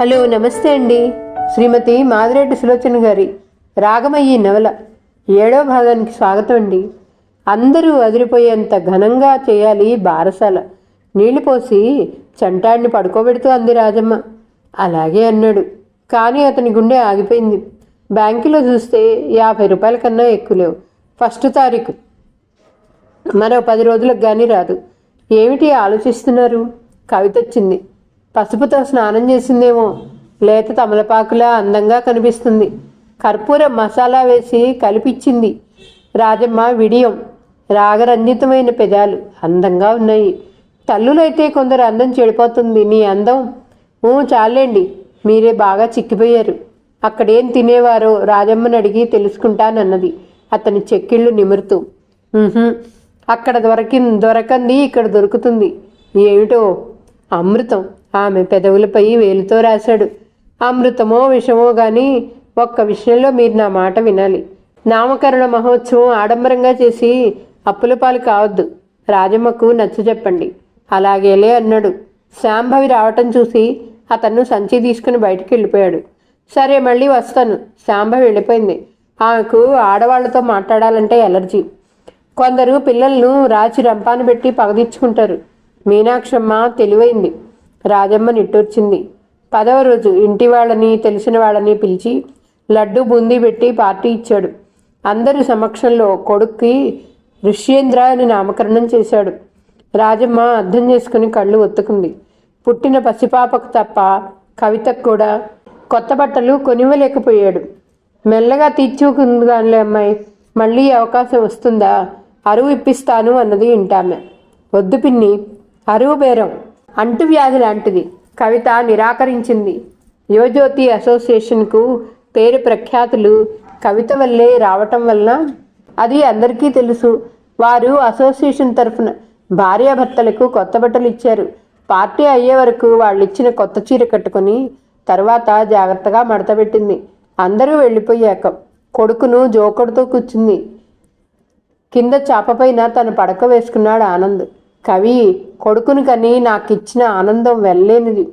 Hello నమస్తే అండి. శ్రీమతి మాదిరెడ్డి సులోచన గారి రాగమయ్యి నవల ఏడో భాగానికి స్వాగతం అండి. అందరూ అదిరిపోయేంత ఘనంగా చేయాలి బారసాల. నీళ్ళు పోసి చంటాడిని పడుకోబెడుతూ అంది రాజమ్మ. అలాగే అన్నాడు. కానీ అతని గుండె ఆగిపోయింది. బ్యాంకులో చూస్తే యాభై రూపాయల కన్నా ఎక్కువ లేవు. ఫస్ట్ తారీఖు. మరో పది రోజులకు కానీ రాదు. ఏమిటి ఆలోచిస్తున్నారు? కవిత వచ్చింది. పసుపుతో స్నానం చేసిందేమో. లేత తమలపాకులా అందంగా కనిపిస్తుంది. కర్పూర మసాలా వేసి కలిపిచ్చింది. రాజమ్మ విడియం. రాగరంజితమైన పెదాలు అందంగా ఉన్నాయి. తల్లులైతే కొందరు అందం చెడిపోతుంది. నీ అందం? ఊ చాలండి. మీరే బాగా చిక్కిపోయారు. అక్కడేం తినేవారో రాజమ్మని అడిగి తెలుసుకుంటానన్నది. అతని చెక్కిళ్ళు నిమురుతూ. అక్కడ దొరకి దొరకంది ఇక్కడ దొరుకుతుంది. ఏమిటో? అమృతం. ఆమె పెదవులపై వేలుతో రాశాడు. అమృతమో విషమో గాని ఒక్క విషయంలో మీరు నా మాట వినాలి. నామకరణ మహోత్సవం ఆడంబరంగా చేసి అప్పుల పాలు కావద్దు. రాజమ్మకు నచ్చ చెప్పండి. అలాగేలే అన్నాడు. శాంభవి రావటం చూసి అతను సంచి తీసుకుని బయటికి వెళ్ళిపోయాడు. సరే మళ్ళీ వస్తాను. శాంభవి వెళ్ళిపోయింది. ఆమెకు ఆడవాళ్ళతో మాట్లాడాలంటే ఎలర్జీ. కొందరు పిల్లలను రాచి రంపాను పెట్టి పగదీర్చుకుంటారు మీనాక్షమ్మ తెలివైంది. రాజమ్మ నిట్టూర్చింది. పదవ రోజు ఇంటి వాళ్ళని తెలిసిన వాళ్ళని పిలిచి లడ్డు బూందీ పెట్టి పార్టీ ఇచ్చాడు. అందరి సమక్షంలో కొడుక్కి ఋష్యేంద్ర అని నామకరణం చేశాడు. రాజమ్మ అర్థం చేసుకుని కళ్ళు ఒత్తుకుంది. పుట్టిన పసిపాపకు తప్ప కవితకు కూడా కొత్త బట్టలు కొనివ్వలేకపోయాడు. మెల్లగా తీర్చుకుంది కానిలే అమ్మాయి మళ్ళీ అవకాశం వస్తుందా? అరువు ఇప్పిస్తాను అన్నది ఇంటామె వద్దు పిన్ని అరువు బేరం. అంటువ్యాధి లాంటిది. కవిత నిరాకరించింది. యువజ్యోతి అసోసియేషన్కు పేరు ప్రఖ్యాతులు కవిత వల్లే రావటం వలన అది అందరికీ తెలుసు. వారు అసోసియేషన్ తరఫున భార్యాభర్తలకు కొత్త బట్టలు ఇచ్చారు. పార్టీ అయ్యే వరకు వాళ్ళు ఇచ్చిన కొత్త చీర కట్టుకొని తర్వాత జాగ్రత్తగా మడతపెట్టింది అందరూ వెళ్ళిపోయాక కొడుకును జోకడుతో కూర్చుంది. కింద చాపపైన తను పడక వేసుకున్నాడు ఆనంద్. కవి కొడుకును కని నాకిచ్చిన ఆనందం వెళ్ళలేనిది.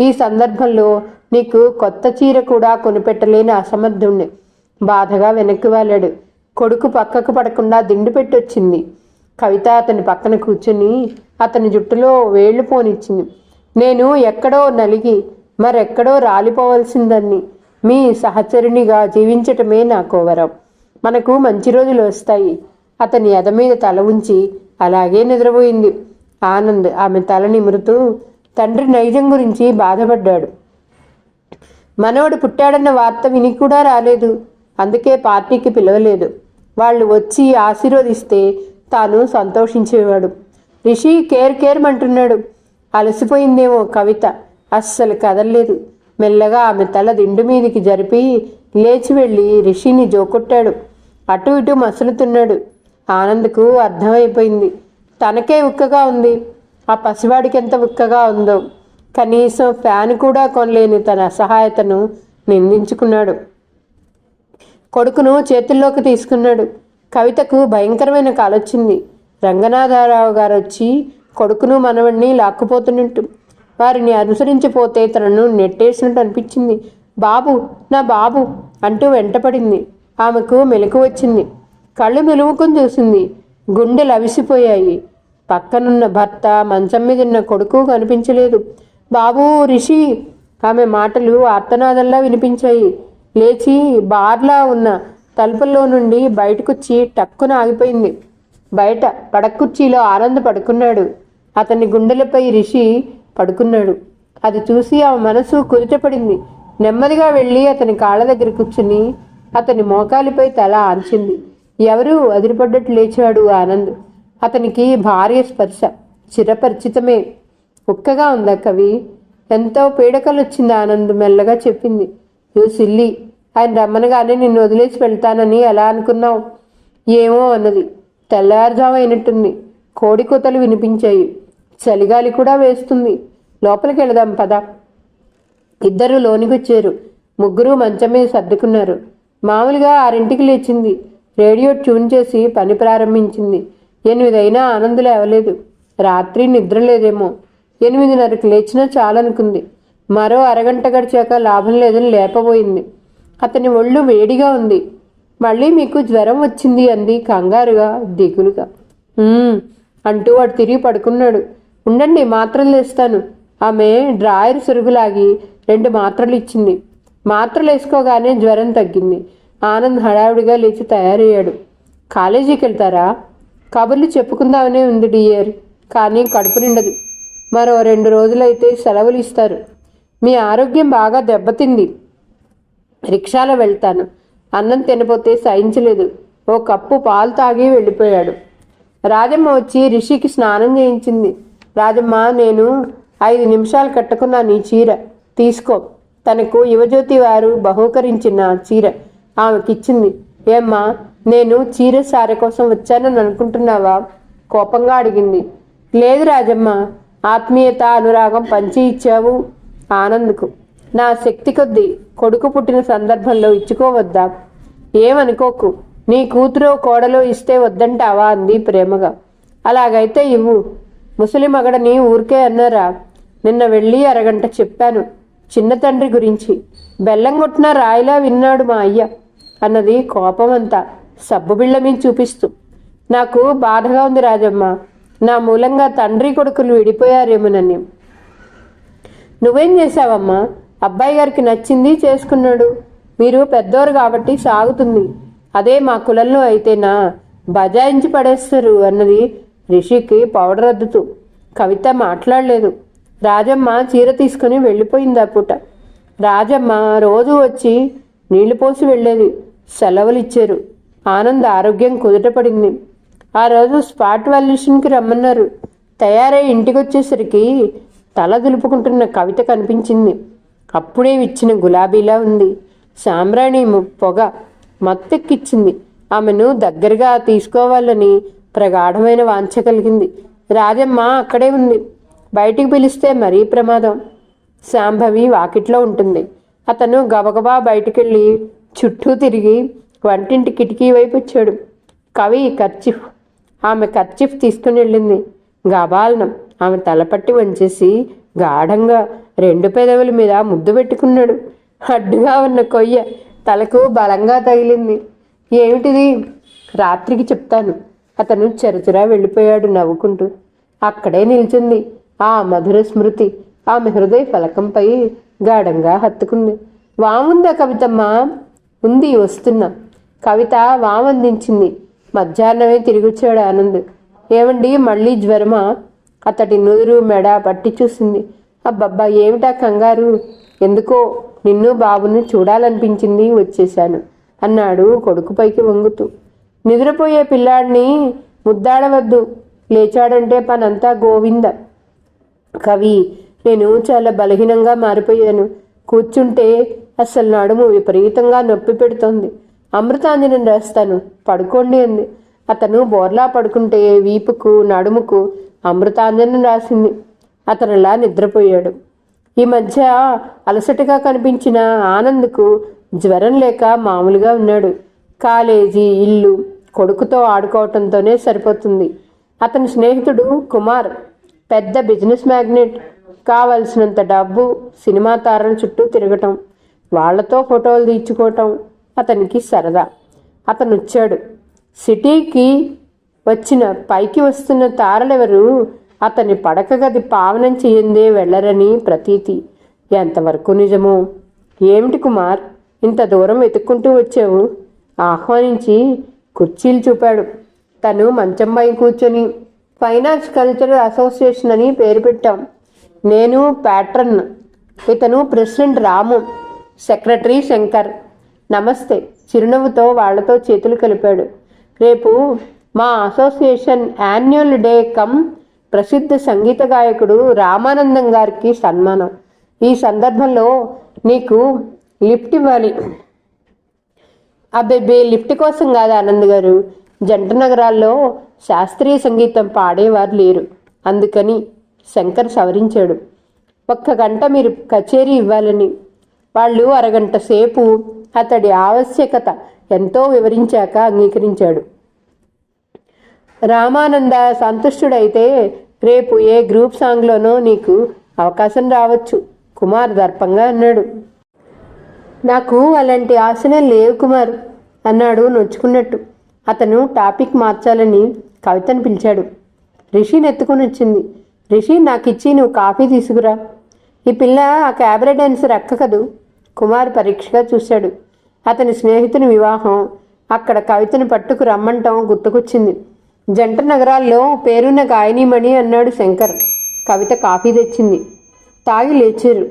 ఈ సందర్భంలో నీకు కొత్త చీర కూడా కొనిపెట్టలేని అసమర్థుణ్ణి. బాధగా వెనక్కి వాలాడు. కొడుకు పక్కకు పడకుండా దిండు పెట్టొచ్చింది. కవిత అతని పక్కన కూర్చుని అతని జుట్టులో వేళ్ళు పోనిచ్చింది. నేను ఎక్కడో నలిగి మరెక్కడో రాలిపోవలసిందని మీ సహచరునిగా జీవించటమే నా కోవరం. మనకు మంచి రోజులు వస్తాయి. అతని ఎద మీద తల ఉంచి అలాగే నిద్రపోయింది. ఆనంద్ ఆమె తల నిమురుతూ తండ్రి నైజం గురించి బాధపడ్డాడు. మనవడు పుట్టాడన్న వార్త విని కూడా రాలేదు. అందుకే పార్టీకి పిలవలేదు. వాళ్ళు వచ్చి ఆశీర్వదిస్తే తాను సంతోషించేవాడు. రిషి కేర్ కేర్ అంటున్నాడు అలసిపోయిందేమో కవిత. అస్సలు కదలలేదు. మెల్లగా ఆమె తల దిండు మీదికి జరిపి లేచి వెళ్ళి రిషిని జోకొట్టాడు. అటు ఇటు మసులుతున్నాడు. ఆనంద్కు అర్థమైపోయింది. తనకే ఉక్కగా ఉంది. ఆ పసివాడికి ఎంత ఉక్కగా ఉందో. కనీసం ఫ్యాన్ కూడా కొనలేని తన అసహాయతను నిందించుకున్నాడు. కొడుకును చేతుల్లోకి తీసుకున్నాడు. కవితకు భయంకరమైన కాలొచ్చింది. రంగనాథరావు గారు వచ్చి కొడుకును మనవణ్ణి లాక్కుపోతున్నట్టు. వారిని అనుసరించిపోతే తనను నెట్టేసినట్టు అనిపించింది. బాబు నా బాబు అంటూ వెంటపడింది. ఆమెకు మెలకు వచ్చింది. కళ్ళు మెలుముకొని చూసింది. గుండెలు అవిసిపోయాయి. పక్కనున్న భర్త మంచం మీద ఉన్న కొడుకు కనిపించలేదు. బాబు రిషి! ఆమె మాటలు ఆర్తనాదంలా వినిపించాయి. లేచి బార్లా ఉన్న తలుపుల్లో నుండి బయటకొచ్చి టక్కున ఆగిపోయింది. బయట పడకుర్చీలో ఆనంద్ పడుకున్నాడు. అతని గుండెలపై రిషి పడుకున్నాడు. అది చూసి ఆమె మనసు కుదుటపడింది. నెమ్మదిగా వెళ్ళి అతని కాళ్ళ దగ్గర కూర్చుని అతని మోకాలిపై తల ఆంచింది. ఎవరు అదిరిపడ్డట్టు లేచాడు ఆనంద్. అతనికి భార్య స్పర్శ. చిరపరిచితమే. ఉక్కగా ఉందా కవి? ఎంతో పీడకలు వచ్చింది ఆనంద్ మెల్లగా చెప్పింది. You silly. ఆయన రమ్మనగానే నిన్ను వదిలేసి వెళ్తానని ఎలా అనుకున్నావు? ఏమో అన్నది. తెల్లారుజాము అయినట్టుంది కోడి కూతలు వినిపించాయి. చలిగాలి కూడా వేస్తుంది. లోపలికి వెళదాం పద. ఇద్దరు లోనికొచ్చారు. ముగ్గురు మంచం మీద సర్దుకున్నారు. మామూలుగా ఆరింటికి లేచింది. రేడియో ట్యూన్ చేసి పని ప్రారంభించింది. ఎనిమిదైనా ఆనంద్ లేవలేదు. రాత్రి నిద్ర లేదేమో. ఎనిమిదిన్నరకు లేచినా చాలనుకుంది. మరో అరగంట గడిచాక లాభం లేదని లేపబోయింది. అతని ఒళ్ళు వేడిగా ఉంది. మళ్ళీ మీకు జ్వరం వచ్చింది అంది కంగారుగా దిగులుగా. అంటూ వాడు తిరిగి పడుకున్నాడు. ఉండండి మాత్రలు తెస్తాను ఆమె డ్రాయర్ సురుగులాగి రెండు మాత్రలు ఇచ్చింది. మాత్రలు వేసుకోగానే జ్వరం తగ్గింది. ఆనంద్ హడావుడిగా లేచి తయారయ్యాడు. కాలేజీకి వెళ్తారా? కబుర్లు చెప్పుకుందామనే ఉంది డియర్. కానీ కడుపు నిండదు. మరో రెండు రోజులైతే సెలవులు ఇస్తారు. మీ ఆరోగ్యం బాగా దెబ్బతింది. రిక్షాలో వెళ్తాను. అన్నం తినపోతే సహించలేదు. ఓ కప్పు పాలు తాగి వెళ్ళిపోయాడు. రాజమ్మ వచ్చి రిషికి స్నానం చేయించింది. రాజమ్మ నేను ఐదు నిమిషాలు కట్టుకున్న నీ చీర. తీసుకో. తనకు యువజ్యోతి వారు బహూకరించిన చీర. ఆమెకిచ్చింది. ఏమ్మా నేను చీర సారె కోసం వచ్చానని అనుకుంటున్నావా? కోపంగా అడిగింది. లేదు రాజమ్మ ఆత్మీయత అనురాగం పంచి ఇచ్చావు ఆనంద్కు. నా శక్తి కొద్దీ కొడుకు పుట్టిన సందర్భంలో ఇచ్చుకోవద్దా? ఏమనుకోకు నీ కూతురు కోడలో ఇస్తే వద్దంటావా అంది ప్రేమగా. అలాగైతే ఇవ్వు. ముసలి మగడని ఊరికే అన్నారా? నిన్న వెళ్ళి అరగంట చెప్పాను చిన్న తండ్రి గురించి. బెల్లం కొట్టిన రాయిలా విన్నాడు మా అయ్య. అన్నది కోపమంతా సబ్బు బిళ్ళ మీద చూపిస్తూ. నాకు బాధగా ఉంది రాజమ్మ. నా మూలంగా తండ్రి కొడుకులు విడిపోయారేమోనని. నువ్వేం చేశావమ్మా? అబ్బాయి గారికి నచ్చింది చేసుకున్నాడు. మీరు పెద్దోరు కాబట్టి సాగుతుంది. అదే మా కులంలో అయితేనా? బజాయించి పడేస్తారు అన్నది రిషికి పౌడర్ అద్దుతూ. కవిత మాట్లాడలేదు. రాజమ్మ చీర తీసుకుని వెళ్ళిపోయింది ఆ పూట. రాజమ్మ రోజు వచ్చి నీళ్ళు పోసి వెళ్ళేది. సెలవులు ఇచ్చారు ఆనంద్ ఆరోగ్యం కుదుటపడింది. ఆ రోజు స్పాట్ వాల్యుషన్కి రమ్మన్నారు. తయారై ఇంటికి వచ్చేసరికి తల దులుపుకుంటున్న కవిత కనిపించింది. అప్పుడే ఇచ్చిన గులాబీలా ఉంది. సాంబ్రాణి పొగ మత్తెక్కిచ్చింది. ఆమెను దగ్గరగా తీసుకోవాలని ప్రగాఢమైన వాంఛ కలిగింది. రాజమ్మ అక్కడే ఉంది. బయటికి పిలిస్తే మరీ ప్రమాదం. శాంభవి వాకిట్లో ఉంటుంది. అతను గబగబా బయటికెళ్ళి చుట్టూ తిరిగి వంటింటి కిటికీ వైపు వచ్చాడు. కవి కర్చిఫ్. ఆమె కర్చిఫ్ తీసుకుని వెళ్ళింది. గాబాలనం ఆమె తలపట్టి వంచేసి గాఢంగా రెండు పెదవుల మీద ముద్దు పెట్టుకున్నాడు. అడ్డుగా ఉన్న కొయ్య తలకు బలంగా తగిలింది. ఏమిటిది? రాత్రికి చెప్తాను. అతను చరచురా వెళ్ళిపోయాడు నవ్వుకుంటూ. అక్కడే నిల్చుంది. ఆ మధుర స్మృతి ఆమె హృదయ ఫలకంపై గాఢంగా హత్తుకుంది. వాముందా కవితమ్మ? ఉంది వస్తున్నా కవిత వామందించింది. మధ్యాహ్నమే తిరిగొచ్చాడు ఆనంద్. ఏమండి మళ్ళీ జ్వరమా? అతడి నుదురు మెడ పట్టి చూసింది. అబ్బబ్బా ఏమిటా కంగారు? ఎందుకో నిన్ను బాబును చూడాలనిపించింది వచ్చేశాను అన్నాడు కొడుకుపైకి వంగుతూ. నిద్రపోయే పిల్లాడిని ముద్దాడవద్దు. లేచాడంటే పనంతా గోవింద. కవి నేను చాలా బలహీనంగా మారిపోయాను. కూర్చుంటే అసలు నడుము విపరీతంగా నొప్పి పెడుతోంది. అమృతాంజనం రాస్తాను. పడుకోండి అంది. అతను బోర్లా పడుకుంటే వీపుకు నడుముకు అమృతాంజనం రాసింది. అతనులా నిద్రపోయాడు. ఈ మధ్య అలసటగా కనిపించిన ఆనంద్కు జ్వరం లేక మామూలుగా ఉన్నాడు. కాలేజీ ఇల్లు కొడుకుతో ఆడుకోవటంతోనే సరిపోతుంది. అతని స్నేహితుడు కుమార్ పెద్ద బిజినెస్ మ్యాగ్నెట్. కావలసినంత డబ్బు సినిమా తారల చుట్టూ తిరగటం. వాళ్ళతో ఫోటోలు తీర్చుకోవటం అతనికి సరదా. అతను వచ్చాడు సిటీకి వచ్చిన పైకి వస్తున్న తారలెవరు అతని పడక గది పావనం చేయందే వెళ్ళరని ప్రతీతి. ఎంతవరకు నిజమో? ఏమిటి కుమార్? ఇంత దూరం వెతుక్కుంటూ వచ్చావు? ఆహ్వానించి కుర్చీలు చూపాడు. తను మంచంపై కూర్చొని ఫైనాన్స్ కల్చరల్ అసోసియేషన్ అని పేరు పెట్టాం. నేను ప్యాట్రన్. ఇతను ప్రెసిడెంట్ రాము. సెక్రటరీ శంకర్. నమస్తే. చిరునవ్వుతో వాళ్ళతో చేతులు కలిపాడు. రేపు మా అసోసియేషన్ యాన్యువల్ డే కమ్ ప్రసిద్ధ సంగీత గాయకుడు రామానందం గారికి సన్మానం. ఈ సందర్భంలో నీకు లిఫ్ట్ ఇవ్వాలి. అబ్బే లిఫ్ట్ కోసం కాదు ఆనంద్ గారు. జంట నగరాల్లో శాస్త్రీయ సంగీతం పాడేవారు లేరు. అందుకని శంకర్ సవరించాడు. ఒక్క గంట మీరు కచేరీ ఇవ్వాలని వాళ్ళు అరగంట సేపు అతడి ఆవశ్యకత ఎంతో వివరించాక అంగీకరించాడు. రామానంద సంతుష్టుడైతే రేపు ఏ గ్రూప్ సాంగ్లోనో నీకు అవకాశం రావచ్చు కుమార్ దర్పంగా అన్నాడు. నాకు అలాంటి ఆశనే లేవు కుమార్ అన్నాడు నొచ్చుకున్నట్టు. అతను టాపిక్ మార్చాలని కవితను పిలిచాడు. రిషిని ఎత్తుకుని వచ్చింది. రిషి నాకు ఇచ్చి నువ్వు కాఫీ తీసుకురా. ఈ పిల్ల ఆ క్యాబరే డాన్సర్ ఎక్క కదూ? కుమార్ పరీక్షగా చూశాడు. అతని స్నేహితుని వివాహం అక్కడ కవితను పట్టుకు రమ్మంటం గుర్తుకొచ్చింది. జంట నగరాల్లో పేరున్న గాయనీమణి అన్నాడు శంకర్. కవిత కాఫీ తెచ్చింది. తాగి లేచారు.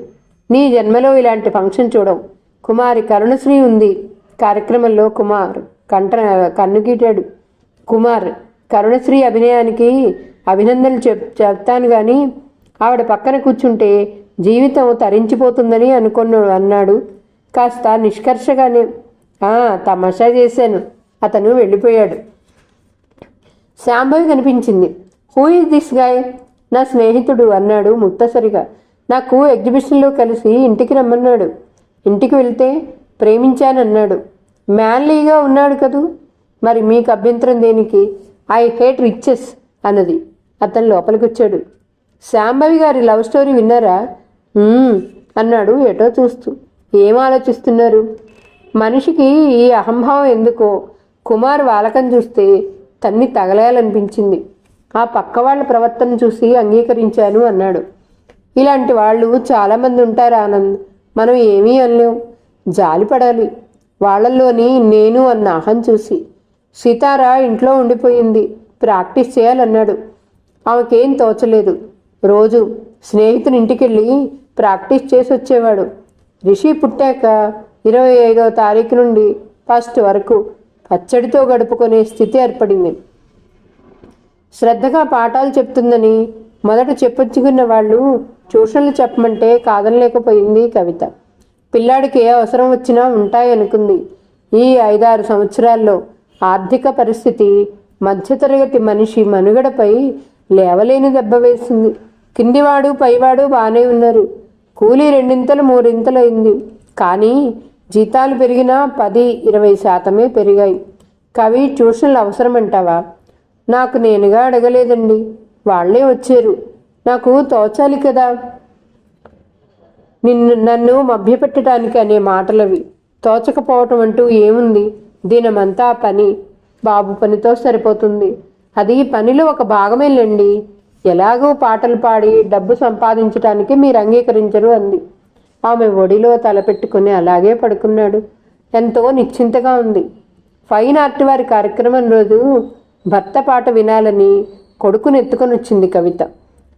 నీ జన్మలో ఇలాంటి ఫంక్షన్ చూడవు. కుమారి కరుణశ్రీ ఉంది. కార్యక్రమంలో కుమార్ కంట కన్నుగీటాడు. కుమార్ కరుణశ్రీ అభినయానికి అభినందనలు చెప్ చెప్తాను కానీ ఆవిడ పక్కన కూర్చుంటే జీవితం తరించిపోతుందని అనుకున్నాడు అన్నాడు. కాస్త నిష్కర్షగానే తమాషా చేశాను. అతను వెళ్ళిపోయాడు. శాంభవి కనిపించింది. హూ ఇస్ దిస్ గాయ్ నా స్నేహితుడు అన్నాడు ముత్తసరిగా నాకు ఎగ్జిబిషన్లో కలిసి ఇంటికి రమ్మన్నాడు. ఇంటికి వెళ్తే ప్రేమించానన్నాడు. మ్యాన్లీగా ఉన్నాడు కదూ? మరి మీకు అభ్యంతరం దేనికి? ఐ హేట్ రిచెస్ అన్నది. అతను లోపలికి వచ్చాడు శాంభవి గారి లవ్ స్టోరీ విన్నారా? అన్నాడు ఎటో చూస్తూ. ఏం ఆలోచిస్తున్నారు? మనిషికి ఈ అహంభావం ఎందుకో? కుమార్ వాలకం చూస్తే తన్ని తగలేయాలనిపించింది. ఆ పక్క వాళ్ళ ప్రవర్తన చూసి అంగీకరించాను అన్నాడు. ఇలాంటి వాళ్ళు చాలామంది ఉంటారు ఆనంద్. మనం ఏమీ అనలేం. జాలిపడాలి వాళ్ళల్లోని నేను అన్న అహం చూసి. సీతారా ఇంట్లో ఉండిపోయింది. ప్రాక్టీస్ చేయాలన్నాడు. ఆమెకేం తోచలేదు. రోజు స్నేహితుని ఇంటికెళ్ళి ప్రాక్టీస్ చేసి వచ్చేవాడు. రిషి పుట్టాక ఇరవై ఐదో తారీఖు నుండి ఫస్ట్ వరకు పచ్చడితో గడుపుకునే స్థితి ఏర్పడింది. శ్రద్ధగా పాఠాలు చెప్తుందని మొదట చెప్పొచ్చుకున్న వాళ్ళు ట్యూషన్లు చెప్పమంటే కాదనలేకపోయింది కవిత. పిల్లాడికి ఏ అవసరం వచ్చినా ఉంటాయనుకుంది. ఈ ఐదారు సంవత్సరాల్లో ఆర్థిక పరిస్థితి మధ్యతరగతి మనిషి మనుగడపై లేవలేని దెబ్బ వేసింది. కిందివాడు పైవాడు బాగానే ఉన్నారు. కూలీ రెండింతలు మూడింతలు అయింది. కానీ జీతాలు పెరిగినా పది ఇరవై శాతమే పెరిగాయి. కవి ట్యూషన్లు అవసరమంటావా? నాకు నేనుగా అడగలేదండి. వాళ్ళే వచ్చారు. నాకు తోచాలి కదా? నిన్ను నన్ను మభ్యపెట్టడానికి అనే మాటలవి. తోచకపోవటం అంటూ ఏముంది? దీనమంతా పని. బాబు పనితో సరిపోతుంది. అది పనిలో ఒక భాగమేలండి. ఎలాగో పాటలు పాడి డబ్బు సంపాదించటానికి మీరు అంగీకరించరు అంది. ఆమె ఒడిలో తలపెట్టుకుని అలాగే పడుకున్నాడు. ఎంతో నిశ్చింతగా ఉంది. ఫైన్ ఆర్ట్ వారి కార్యక్రమం రోజు భర్త పాట వినాలని కొడుకుని ఎత్తుకొని వచ్చింది కవిత.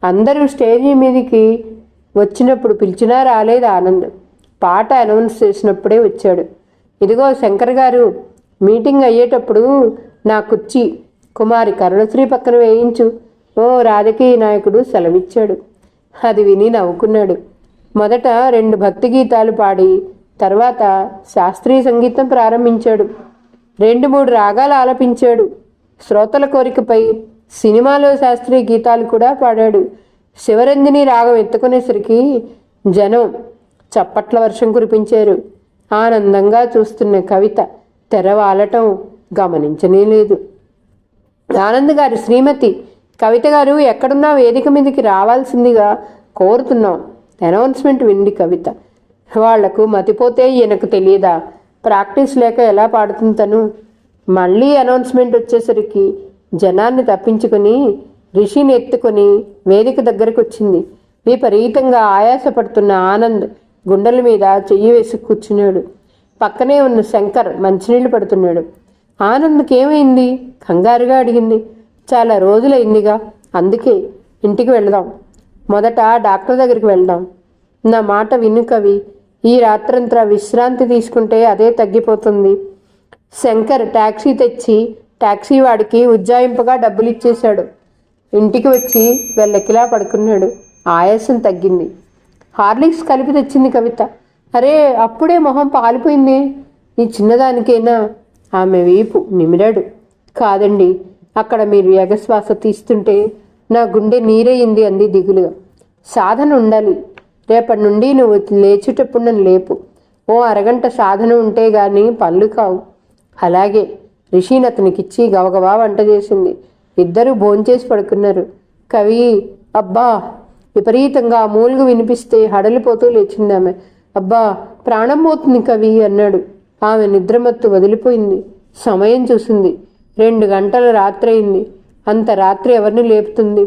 అందరూ స్టేజీ మీదకి వచ్చినప్పుడు పిలిచినా రాలేదు ఆనంద్. పాట అనౌన్స్ చేసినప్పుడే వచ్చాడు. ఇదిగో శంకర్ గారు మీటింగ్ అయ్యేటప్పుడు నా కుర్చీ కుమారి కరుణశ్రీ పక్కన వేయించు. ఓ రాజకీయ నాయకుడు సెలవిచ్చాడు. అది విని నవ్వుకున్నాడు. మొదట రెండు భక్తి గీతాలు పాడి తర్వాత శాస్త్రీయ సంగీతం ప్రారంభించాడు. రెండు మూడు రాగాలు ఆలపించాడు. శ్రోతల కోరికపై సినిమాలో శాస్త్రీయ గీతాలు కూడా పాడాడు. శివరంజని రాగం ఎత్తుకునేసరికి జనం చప్పట్ల వర్షం కురిపించారు. ఆనందంగా చూస్తున్న కవిత తెరవాలటం గమనించనే లేదు. ఆనంద్ గారి శ్రీమతి కవిత గారు ఎక్కడున్నా వేదిక మీదకి రావాల్సిందిగా కోరుతున్నాం. అనౌన్స్మెంట్ వింది కవిత. వాళ్ళకు మతిపోతే ఈయనకు తెలియదా? ప్రాక్టీస్ లేక ఎలా పాడుతుంది తను? మళ్ళీ అనౌన్స్మెంట్ వచ్చేసరికి జనాన్ని తప్పించుకొని రిషిని ఎత్తుకొని వేదిక దగ్గరకు వచ్చింది విపరీతంగా ఆయాసపడుతున్న ఆనంద్ గుండెల మీద చెయ్యి వేసి కూర్చున్నాడు. పక్కనే ఉన్న శంకర్ మంచినీళ్ళు పడుతున్నాడు. ఆనంద్కి ఏమైంది? కంగారుగా అడిగింది. చాలా రోజులైందిగా. అందుకే ఇంటికి వెళదాం. మొదట డాక్టర్ దగ్గరికి వెళ్దాం. నా మాట విను కవి. ఈ రాత్రంతా విశ్రాంతి తీసుకుంటే అదే తగ్గిపోతుంది. శంకర్ ట్యాక్సీ తెచ్చి టాక్సీ వాడికి ఉజ్జాయింపుగా డబ్బులు ఇచ్చేశాడు ఇంటికి వచ్చి వెళ్ళకిలా పడుకున్నాడు. ఆయాసం తగ్గింది. హార్లిక్స్ కలిపి తెచ్చింది కవిత. అరే అప్పుడే మొహం పాలిపోయింది. ఈ చిన్నదానికైనా? ఆమె వీపు నిమిరాడు. కాదండి అక్కడ మీరు ఎగశ్వాస తీస్తుంటే నా గుండె నీరయింది అంది దిగులుగా సాధన ఉండాలి. రేపటి నుండి నువ్వు లేచేటప్పుడు నన్ను లేపు. ఓ అరగంట సాధన ఉంటే గాని పళ్ళు కావు. అలాగే రిషిని అతనికిచ్చి గవగవా వంట చేసింది. ఇద్దరూ భోంచేసి పడుకున్నారు. కవి అబ్బా! విపరీతంగా మూలుగు వినిపిస్తే హడలిపోతూ లేచింది ఆమె. అబ్బా! ప్రాణం పోతుంది కవి అన్నాడు. ఆమె నిద్రమత్తు వదిలిపోయింది. సమయం చూసింది. రెండు గంటల రాత్రి అయింది అంత రాత్రి ఎవరిని లేపుతుంది?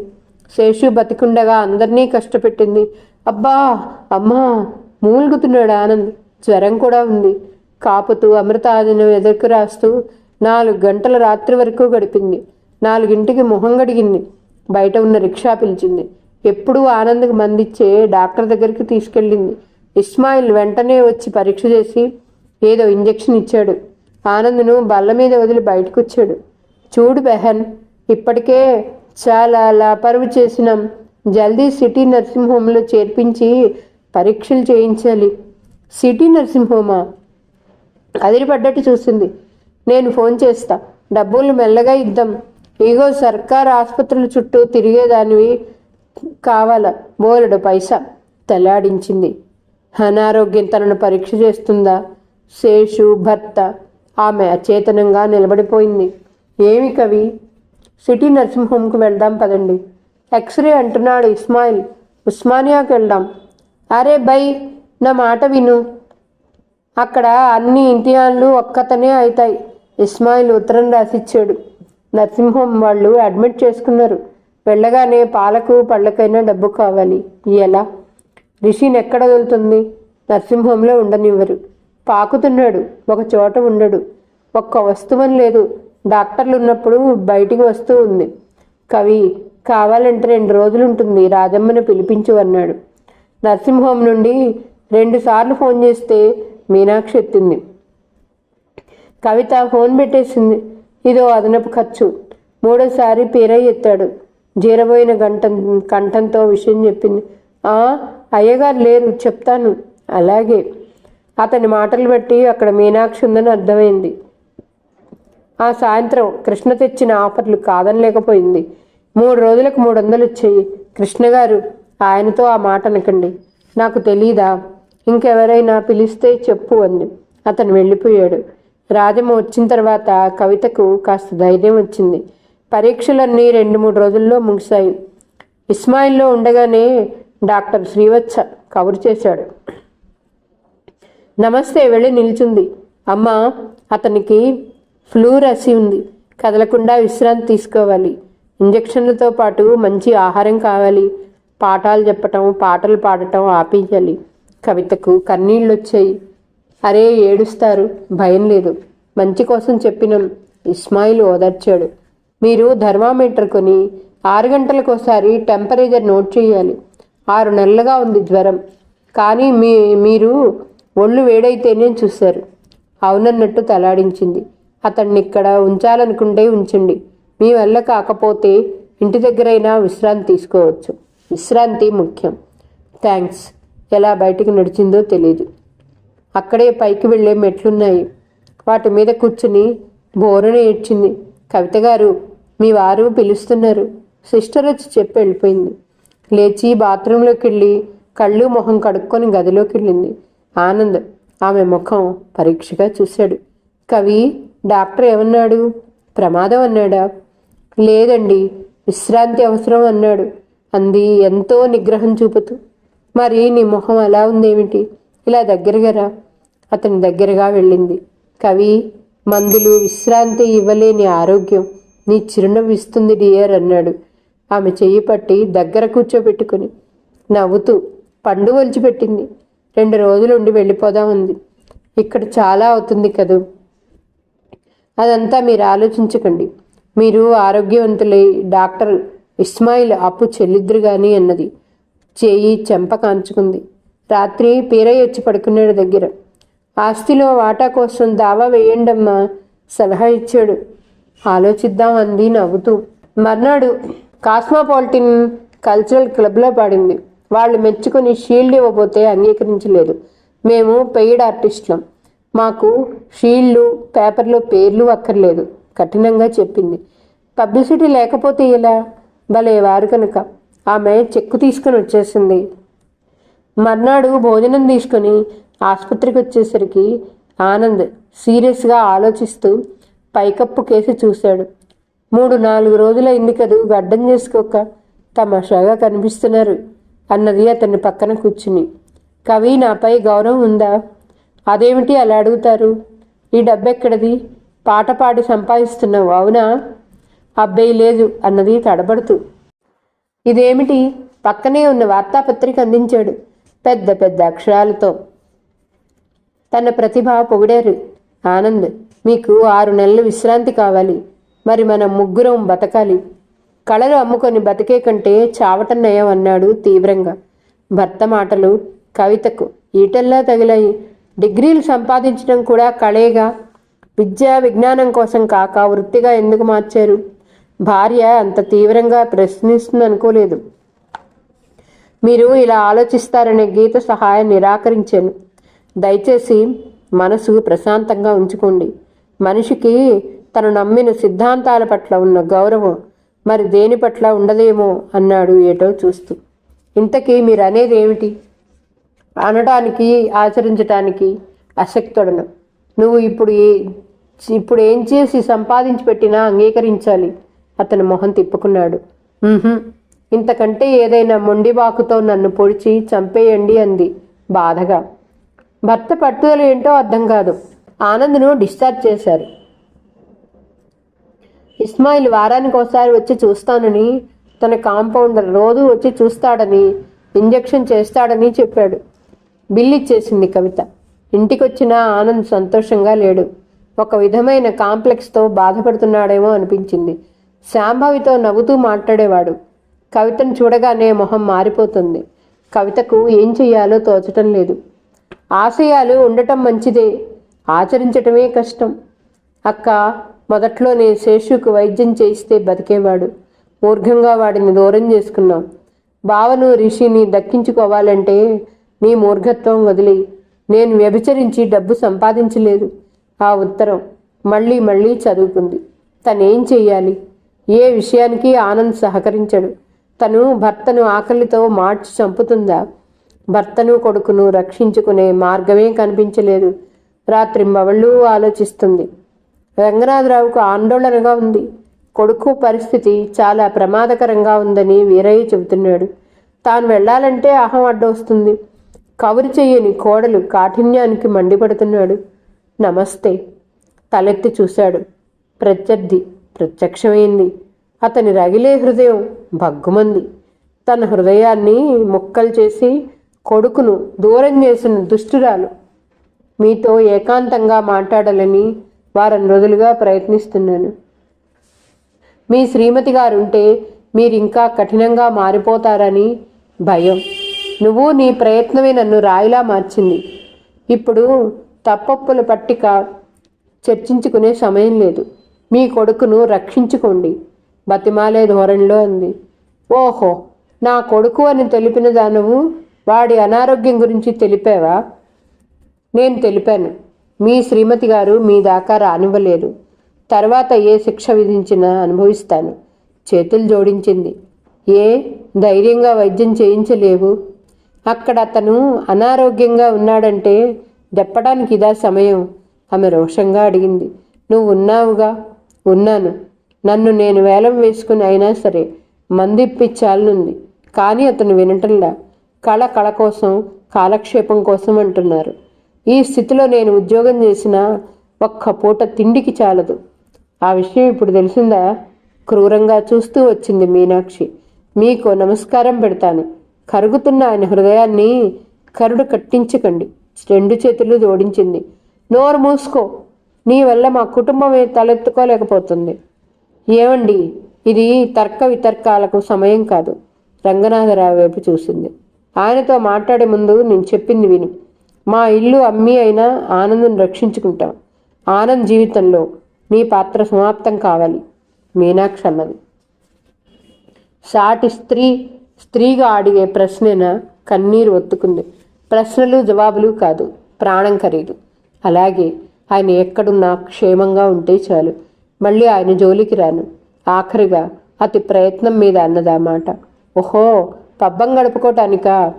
శేషు బతికుండగా అందరినీ కష్టపెట్టింది. అబ్బా అమ్మా మూలుగుతున్నాడు ఆనంద్? జ్వరం కూడా ఉంది. కాపుతూ అమృతాదిని ఎదురుకు రాస్తూ నాలుగు గంటల రాత్రి వరకు గడిపింది. నాలుగింటికి మొహం గడిగింది బయట ఉన్న రిక్షా పిలిచింది. ఎప్పుడూ ఆనంద్కి మందిచ్చే డాక్టర్ దగ్గరికి తీసుకెళ్ళింది. ఇస్మాయిల్ వెంటనే వచ్చి పరీక్ష చేసి ఏదో ఇంజెక్షన్ ఇచ్చాడు. ఆనంద్ను బల్ల మీద వదిలి బయటకు వచ్చాడు చూడు బెహన్ ఇప్పటికే చాలా లాపరువు చేసినాం. జల్దీ సిటీ నర్సింగ్ హోమ్లో చేర్పించి పరీక్షలు చేయించాలి. సిటీ నర్సింగ్ హోమా అదిరిపడ్డట్టు చూసింది. నేను ఫోన్ చేస్తా. డబ్బులు మెల్లగా ఇద్దాం. ఇగో సర్కార్ ఆసుపత్రుల చుట్టూ తిరిగేదానివి కావాల? బోలెడు పైసా తెల్లాడించింది అనారోగ్యం తనను పరీక్ష చేస్తుందా? శేషు భర్త ఆమె అచేతనంగా నిలబడిపోయింది. ఏమి కవి? సిటీ నర్సింగ్ హోమ్కి వెళ్దాం పదండి. ఎక్స్రే అంటున్నాడు ఇస్మాయిల్. ఉస్మానియాకి వెళ్దాం. అరే బై నా మాట విను. అక్కడ అన్ని ఇంటియాన్లు ఒక్కతనే అవుతాయి ఇస్మాయిల్ ఉత్తరం రాసిచ్చాడు. నర్సింగ్ హోమ్ వాళ్ళు అడ్మిట్ చేసుకున్నారు. వెళ్ళగానే పాలకు పళ్ళకైనా డబ్బు కావాలి. ఎలా? రిషిని ఎక్కడ వదులుతుంది? నర్సింగ్ హోమ్లో ఉండనివ్వరు. పాకుతున్నాడు. ఒక చోట ఉండడు. ఒక్క వస్తువని లేదు. డాక్టర్లు ఉన్నప్పుడు బయటికి వస్తూ ఉంది. కవి కావాలంటే రెండు రోజులు ఉంటుంది రాజమ్మని పిలిపించు అన్నాడు. నర్సింగ్ హోమ్ నుండి రెండుసార్లు ఫోన్ చేస్తే మీనాక్షి ఎత్తింది. కవిత ఫోన్ పెట్టేసింది. ఇదో అదనపు ఖర్చు. మూడోసారి పేరై ఎత్తాడు. జీరబోయిన గంట కంఠంతో విషయం చెప్పింది. ఆ అయ్యగారు లేరు. చెప్తాను. అలాగే. అతని మాటలు బట్టి అక్కడ మీనాక్షి ఉందని అర్థమైంది. ఆ సాయంత్రం కృష్ణ తెచ్చిన ఆఫర్లు కాదనలేకపోయింది. మూడు రోజులకు మూడు వందలు వచ్చాయి కృష్ణ గారు ఆయనతో ఆ మాట అనకండి. నాకు తెలీదా? ఇంకెవరైనా పిలిస్తే చెప్పు అంది. అతను వెళ్ళిపోయాడు. రాజమ్మ వచ్చిన తర్వాత కవితకు కాస్త ధైర్యం వచ్చింది. పరీక్షలన్నీ రెండు మూడు రోజుల్లో ముగిశాయి. ఇస్మాయిల్లో ఉండగానే డాక్టర్ శ్రీవత్స కవర్ చేశాడు. నమస్తే వెళ్ళి నిల్చుంది. అమ్మ అతనికి ఫ్లూ రసి ఉంది. కదలకుండా విశ్రాంతి తీసుకోవాలి. ఇంజక్షన్లతో పాటు మంచి ఆహారం కావాలి. పాఠాలు చెప్పటం పాటలు పాడటం ఆపించాలి కవితకు కన్నీళ్ళు వచ్చాయి అరే ఏడుస్తారు. భయం లేదు. మంచి కోసం చెప్పినాం ఇస్మాయిల్ ఓదార్చాడు. మీరు థర్మామీటర్ కొని ఆరు గంటలకోసారి టెంపరేచర్ నోట్ చేయాలి. ఆరు నెలలుగా ఉంది జ్వరం. కానీ మీ మీరు ఒళ్ళు వేడైతేనే చూశారు. అవునన్నట్టు తలాడించింది. అతన్ని ఇక్కడ ఉంచాలనుకుంటే ఉంచండి. మీ వల్ల కాకపోతే ఇంటి దగ్గరైనా విశ్రాంతి తీసుకోవచ్చు. విశ్రాంతి ముఖ్యం. థ్యాంక్స్ ఎలా బయటికి నడిచిందో తెలియదు అక్కడే పైకి వెళ్ళే మెట్లున్నాయి. వాటి మీద కూర్చుని బోరున ఏడ్చింది. కవిత గారు మీ వారు పిలుస్తున్నారు. సిస్టర్ వచ్చి చెప్పి వెళ్ళిపోయింది. లేచి బాత్రూంలోకి వెళ్ళి కళ్ళు మొహం కడుక్కొని గదిలోకి వెళ్ళింది ఆనంద్ ఆమె ముఖం పరీక్షగా చూశాడు. కవి డాక్టర్ ఏమన్నాడు? ప్రమాదం అన్నాడా? లేదండి విశ్రాంతి అవసరం అన్నాడు. అంది ఎంతో నిగ్రహం చూపుతూ. మరి నీ మొహం అలా ఉందేమిటి? ఇలా దగ్గరగా రా. అతని దగ్గరగా వెళ్ళింది. కవి మందులు విశ్రాంతి ఇవ్వలేని ఆరోగ్యం నీ చిరునవ్వు ఇస్తుంది డియర్ అన్నాడు. ఆమె చెయ్యి పట్టి దగ్గర కూర్చోబెట్టుకుని నవ్వుతూ పండు ఒలిచిపెట్టింది. రెండు రోజులు ఉండి వెళ్ళిపోదామంది ఇక్కడ చాలా అవుతుంది కదూ. అదంతా మీరు ఆలోచించకండి. మీరు ఆరోగ్యవంతులై డాక్టర్ ఇస్మాయిల్ అప్పు చెల్లిద్దురు గాని అన్నది చేయి చెంప కాంచుకుంది. రాత్రి పీరయ్య వచ్చి పడుకున్నాడు దగ్గర. ఆస్తిలో వాటా కోసం దావా వేయండమ్మా సలహా ఇచ్చాడు. ఆలోచిద్దాం అంది నవ్వుతూ. మర్నాడు కాస్మోపాలిటిన్ కల్చరల్ క్లబ్లో పాడింది. వాళ్ళు మెచ్చుకొని షీల్డ్ ఇవ్వబోతే అంగీకరించలేదు. మేము పెయిడ్ ఆర్టిస్టులం. మాకు షీల్డ్లు పేపర్లో పేర్లు అక్కర్లేదు. కఠినంగా చెప్పింది. పబ్లిసిటీ లేకపోతే ఇలా భలే వారు కనుక. ఆమె చెక్కు తీసుకొని వచ్చేసింది. మర్నాడు భోజనం తీసుకొని ఆసుపత్రికి వచ్చేసరికి ఆనంద్ సీరియస్గా ఆలోచిస్తూ పైకప్పు కేసి చూశాడు. మూడు నాలుగు రోజులైంది కదూ గడ్డం చేసుకోక. తమాషాగా కనిపిస్తున్నారు. అన్నది అతని పక్కన కూర్చుని. కవి నాపై గౌరవం ఉందా? అదేమిటి అలా అడుగుతారు? ఈ డబ్బెక్కడిది? పాట పాడి సంపాదిస్తున్నావు అవునా? అబ్బాయి లేదు అన్నది తడబడుతూ. ఇదేమిటి? పక్కనే ఉన్న వార్తాపత్రిక అందించాడు పెద్ద పెద్ద అక్షరాలతో. తన ప్రతిభ పొగిడారు. ఆనంద్ మీకు ఆరు నెలలు విశ్రాంతి కావాలి. మరి మనం ముగ్గురం బతకాలి. కళలు అమ్ముకొని బతికే కంటే చావటం నయం అన్నాడు తీవ్రంగా. భర్త మాటలు కవితకు ఈటల్లా తగిలాయి. డిగ్రీలు సంపాదించడం కూడా కళేగా. విద్యా విజ్ఞానం కోసం కాక వృత్తిగా ఎందుకు మార్చారు? భార్య అంత తీవ్రంగా ప్రశ్నిస్తుంది అనుకోలేదు మీరు ఇలా ఆలోచిస్తారనే గీత సహాయం నిరాకరించాను. దయచేసి మనసు ప్రశాంతంగా ఉంచుకోండి. మనిషికి తను నమ్మిన సిద్ధాంతాల పట్ల ఉన్న గౌరవం మరి దేని పట్ల ఉండదేమో అన్నాడు ఏటో చూస్తూ. ఇంతకీ మీరు అనేది ఏమిటి అనడానికి ఆచరించటానికి అశక్తుడను. నువ్వు ఇప్పుడు ఏ- ఇప్పుడు ఏం చేసి సంపాదించి పెట్టినా అంగీకరించాలి. అతను మొహం తిప్పుకున్నాడు. ఇంతకంటే ఏదైనా మొండిబాకుతో నన్ను పొడిచి చంపేయండి అంది బాధగా. భర్త పట్టుదల ఏంటో అర్థం కాదు. ఆనంద్ను డిశ్చార్జ్ చేశారు. ఇస్మాయిల్ వారానికి ఒకసారి వచ్చి చూస్తానని తన కాంపౌండర్ రోజు వచ్చి చూస్తాడని ఇంజెక్షన్ చేస్తాడని చెప్పాడు. బిల్ ఇచ్చేసింది కవిత. ఇంటికొచ్చిన ఆనంద్ సంతోషంగా లేడు. ఒక విధమైన కాంప్లెక్స్తో బాధపడుతున్నాడేమో అనిపించింది. శాంభవితో నవ్వుతూ మాట్లాడేవాడు. కవితను చూడగానే మొహం మారిపోతుంది. కవితకు ఏం చెయ్యాలో తోచటం లేదు. ఆశయాలు ఉండటం మంచిదే. ఆచరించటమే కష్టం. అక్క మొదట్లోనే శేషుకు వైద్యం చేయిస్తే బతికేవాడు. మూర్ఘంగా వాడిని దూరం చేసుకున్నాం. బావను రిషిని దక్కించుకోవాలంటే నీ మూర్ఘత్వం వదిలి నేను వ్యభిచరించి డబ్బు సంపాదించలేదు. ఆ ఉత్తరం మళ్ళీ మళ్ళీ చదువుకుంది. తనేం చెయ్యాలి? ఏ విషయానికి ఆనంద్ సహకరించడు. తను భర్తను ఆకలితో మార్చి చంపుతుందా? భర్తను కొడుకును రక్షించుకునే మార్గమే కనిపించలేదు. రాత్రింబవళ్ళు ఆలోచిస్తుంది. రంగనాథరావుకు ఆందోళనగా ఉంది. కొడుకు పరిస్థితి చాలా ప్రమాదకరంగా ఉందని వీరయ్య చెబుతున్నాడు. తాను వెళ్ళాలంటే అహం అడ్డొస్తుంది. కవరు చెయ్యని కోడలు కాఠిన్యానికి మండిపడుతున్నాడు. నమస్తే. తలెత్తి చూశాడు. ప్రత్యర్థి ప్రత్యక్షమైంది. అతని రగిలే హృదయం భగ్గుమంది. తన హృదయాన్ని ముక్కలు చేసి కొడుకును దూరం చేసిన దుష్టురాలు. మీతో ఏకాంతంగా మాట్లాడాలని వారం రోజులుగా ప్రయత్నిస్తున్నాను. మీ శ్రీమతి గారుంటే మీరు ఇంకా కఠినంగా మారిపోతారని భయం. నువ్వు నీ ప్రయత్నమే నన్ను రాయిలా మార్చింది. ఇప్పుడు తప్పప్పుల పట్టిక చర్చించుకునే సమయం లేదు. మీ కొడుకును రక్షించుకోండి. బతిమాలే ధోరణిలో అంది ఓహో నా కొడుకు అని తెలిపిన దానవు వాడి అనారోగ్యం గురించి తెలిపావా? నేను తెలిపాను. మీ శ్రీమతి గారు మీ దాకా రానివ్వలేదు. తర్వాత ఏ శిక్ష విధించినా అనుభవిస్తాను. చేతులు జోడించింది. ఏ? ధైర్యంగా వైద్యం చేయించలేవు. అక్కడ అతను అనారోగ్యంగా ఉన్నాడంటే దెప్పడానికి ఇదా సమయం? ఆమె రోషంగా అడిగింది. నువ్వు ఉన్నావుగా ఉన్నాను. నన్ను నేను వేలం వేసుకుని అయినా సరే మందిప్పించాలనుంది కానీ అతను వినటంలా. కళ కళ కోసం కాలక్షేపం కోసం అంటున్నారు. ఈ స్థితిలో నేను ఉద్యోగం చేసిన ఒక్క పూట తిండికి చాలదు. ఆ విషయం ఇప్పుడు తెలిసిందా? క్రూరంగా చూస్తూ వచ్చింది మీనాక్షి. మీకు నమస్కారం పెడతాను. కరుగుతున్న ఆయన హృదయాన్ని కరుడు కట్టించకండి. రెండు చేతులు జోడించింది. నోరు మూసుకో. నీ వల్ల మా కుటుంబమే తలెత్తుకోలేకపోతుంది. ఏమండి? ఇది తర్క వితర్కాలకు సమయం కాదు. రంగనాథరావు వైపు చూసింది. ఆయనతో మాట్లాడే ముందు నేను చెప్పింది విను. మా ఇల్లు అమ్మి అయినా ఆనందం రక్షించుకుంటాం. ఆనంద్ జీవితంలో నీ పాత్ర సమాప్తం కావాలి. మీనాక్షి అన్నది. సాటి స్త్రీ స్త్రీగా అడిగే ప్రశ్నన కన్నీరు ఒత్తుకుంది. ప్రశ్నలు జవాబులు కాదు ప్రాణం ఖరీదు. అలాగే ఆయన ఎక్కడున్నా క్షేమంగా ఉంటే చాలు. మళ్ళీ ఆయన జోలికి రాను. ఆఖరిగా అతి ప్రయత్నం మీద అన్నదా మాట. ఓహో పబ్బం గడుపుకోటానికా?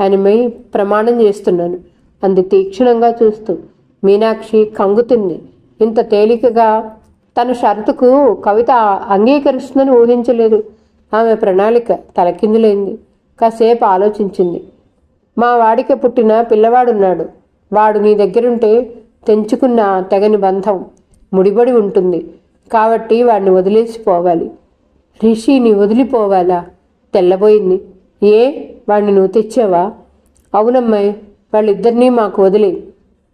ఆయనమై ప్రమాణం చేస్తున్నాను. అంది తీక్షణంగా చూస్తూ. మీనాక్షి కంగుతుంది. ఇంత తేలికగా తన షరతుకు కవిత అంగీకరిస్తుందని ఊహించలేదు. ఆమె ప్రణాళిక తలకిందులైంది. కాసేపు ఆలోచించింది. మా వాడికి పుట్టిన పిల్లవాడున్నాడు. వాడు నీ దగ్గరుంటే తెంచుకున్న తెగని బంధం ముడిబడి ఉంటుంది. కాబట్టి వాడిని వదిలేసి పోవాలి. రిషిని వదిలిపోవాలా? తెల్లబోయింది. ఏ? వాడిని నువ్వు తెచ్చావా? అవునమ్మాయి. వాళ్ళిద్దరినీ మాకు వదిలే.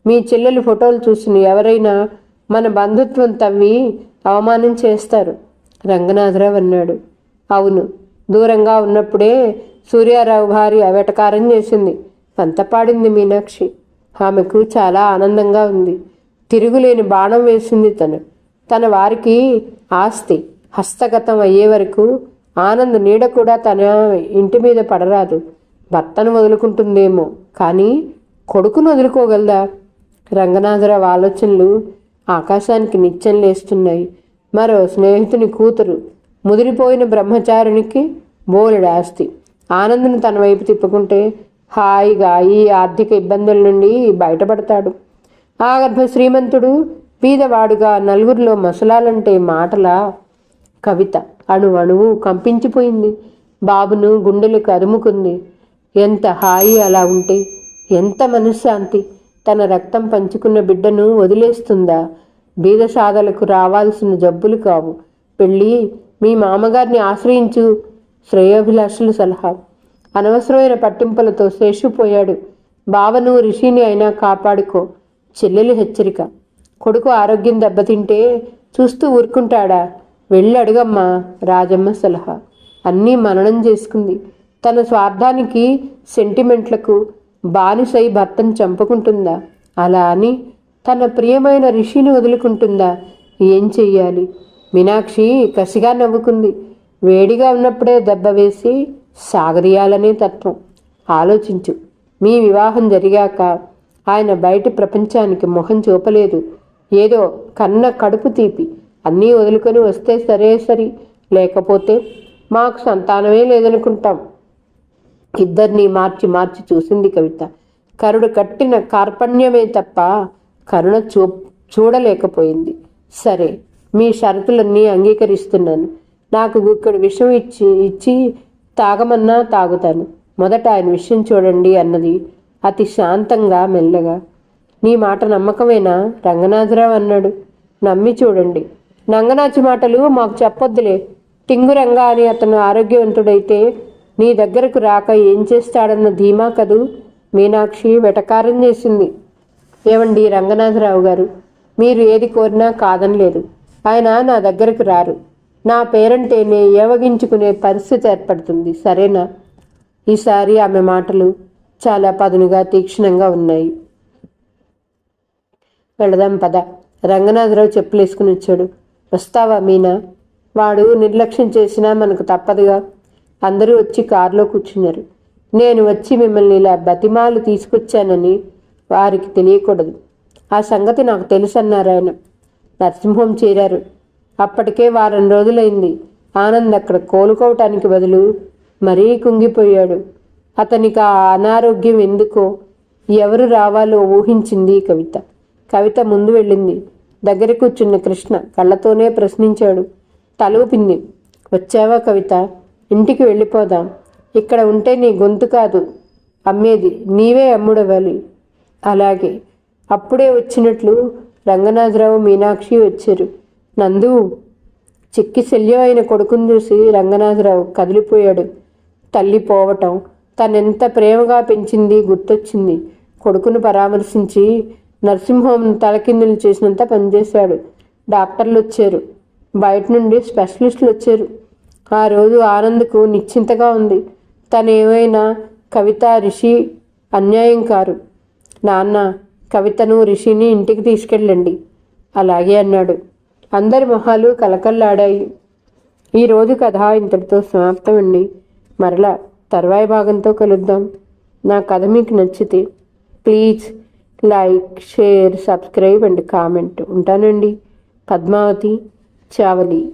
మీ చెల్లెలు ఫోటోలు చూసిన ఎవరైనా మన బంధుత్వం తవ్వి అవమానం చేస్తారు. రంగనాథరావు అన్నాడు. అవును దూరంగా ఉన్నప్పుడే సూర్యారావు భార్య వెటకారం చేసింది. పంతపాడింది మీనాక్షి. ఆమెకు చాలా ఆనందంగా ఉంది. తిరుగులేని బాణం వేసింది తను. తన వారికి ఆస్తి హస్తగతం అయ్యే వరకు ఆనంద్ నీడ కూడా తన ఇంటి మీద పడరాదు. భర్తను వదులుకుంటుందేమో. కానీ కొడుకును వదులుకోగలదా? రంగనాథరావు ఆలోచనలు ఆకాశానికి నిత్యం లేస్తున్నాయి. మరో స్నేహితుని కూతురు ముదిరిపోయిన బ్రహ్మచారునికి బోలెడు ఆస్తి. ఆనందను తన వైపు తిప్పుకుంటే హాయిగా ఈ ఆర్థిక ఇబ్బందుల నుండి బయటపడతాడు. ఆగర్భ శ్రీమంతుడు బీదవాడుగా నలుగురిలో మసలాలంటే మాటల కవిత. అణు అణువు కంపించిపోయింది. బాబును గుండెలకు అదుముకుంది ఎంత హాయి అలా ఉంటే ఎంత మనశ్శాంతి తన రక్తం పంచుకున్న బిడ్డను వదిలేస్తుందా? బీదసాదలకు రావాల్సిన జబ్బులు కావు. పెళ్ళి మీ మామగారిని ఆశ్రయించు శ్రేయోభిలాషుల సలహా. అనవసరమైన పట్టింపులతో శేషుపోయాడు. బావను రిషిని అయినా కాపాడుకో. చెల్లెలి హెచ్చరిక. కొడుకు ఆరోగ్యం దెబ్బతింటే చూస్తూ ఊరుకుంటాడా? వెళ్ళి అడుగమ్మా రాజమ్మ సలహా. అన్నీ మననం చేసుకుంది. తన స్వార్థానికి సెంటిమెంట్లకు బానిసై భర్తను చంపుకుంటుందా? అలా అని తన ప్రియమైన రిషిని వదులుకుంటుందా? ఏం చెయ్యాలి? మీనాక్షి కసిగా నవ్వుకుంది. వేడిగా ఉన్నప్పుడే దెబ్బ వేసి సాగదీయాలనే తత్వం. ఆలోచించు. మీ వివాహం జరిగాక ఆయన బయటి ప్రపంచానికి మొహం చూపలేదు. ఏదో కన్న కడుపు తీపి. అన్నీ వదులుకొని వస్తే సరే సరి. లేకపోతే మాకు సంతానమే లేదనుకుంటాం. ఇద్దరిని మార్చి మార్చి చూసింది కవిత. కరుడు కట్టిన కార్పణ్యమే తప్ప కరుణ చూ చూడలేకపోయింది. సరే మీ షరతులన్నీ అంగీకరిస్తున్నాను. నాకు ఇక్కడ విషం ఇచ్చి ఇచ్చి తాగమన్నా తాగుతాను. మొదట ఆయన విషయం చూడండి అన్నది అతి శాంతంగా మెల్లగా. నీ మాట నమ్మకమేనా? రంగనాథరావు అన్నాడు. నమ్మి చూడండి. నంగనాచి మాటలు మాకు చెప్పొద్దులే. టింగురంగా అని అతను ఆరోగ్యవంతుడైతే నీ దగ్గరకు రాక ఏం చేస్తాడన్న ధీమా కదూ? మీనాక్షి వెటకారం చేసింది. ఏమండి రంగనాథరావు గారు? మీరు ఏది కోరినా కాదనలేదు. ఆయన నా దగ్గరకు రారు. నా పేరంటేనే ఏవగించుకునే పరిస్థితి ఏర్పడుతుంది. సరేనా? ఈసారి ఆమె మాటలు చాలా పదునుగా తీక్షణంగా ఉన్నాయి. వెళదాం పద. రంగనాథరావు చెప్పులేసుకుని వచ్చాడు. వస్తావా మీనా? వాడు నిర్లక్ష్యం చేసినా మనకు తప్పదుగా. అందరూ వచ్చి కారులో కూర్చున్నారు. నేను వచ్చి మిమ్మల్ని ఇలా బతిమాలు తీసుకొచ్చానని వారికి తెలియకూడదు. ఆ సంగతి నాకు తెలుసన్నారు ఆయన. నరసింహం చేరారు. అప్పటికే వారం రోజులైంది. ఆనంద్ అక్కడ కోలుకోవటానికి బదులు మరీ కుంగిపోయాడు. అతనికి ఆ అనారోగ్యం ఎందుకో ఎవరు రావాలో ఊహించింది ఈ కవిత. కవిత ముందు వెళ్ళింది. దగ్గర కూర్చున్న కృష్ణ కళ్ళతోనే ప్రశ్నించాడు. తలూపింది వచ్చావా కవిత? ఇంటికి వెళ్ళిపోదాం. ఇక్కడ ఉంటే నీ గొంతు కాదు. అమ్మేది నీవే అమ్ముడవాలి అలాగే అప్పుడే వచ్చినట్లు రంగనాథరావు మీనాక్షి వచ్చారు. నందు చిక్కి శల్యం అయిన కొడుకుని చూసి రంగనాథరావు కదిలిపోయాడు. తల్లి పోవటం తనెంత ప్రేమగా పెంచింది గుర్తొచ్చింది. కొడుకును పరామర్శించి నర్సింహం తలకిందులు చేసినంత పనిచేశాడు. డాక్టర్లు వచ్చారు బయట నుండి స్పెషలిస్టులు వచ్చారు ఆ రోజు ఆనంద్కు నిశ్చింతగా ఉంది. తను ఏమైనా కవిత రిషి అన్యాయం కారు. నాన్న కవితను రిషిని ఇంటికి తీసుకెళ్ళండి. అలాగే అన్నాడు. అందరి మొహాలు కలకల్లాడాయి ఈరోజు కథ ఇంతటితో సమాప్తం అండి మరలా తర్వాయి భాగంతో కలుద్దాం. నా కథ మీకు నచ్చితే please like share subscribe and comment ఉంటానండి. పద్మావతి చావలి.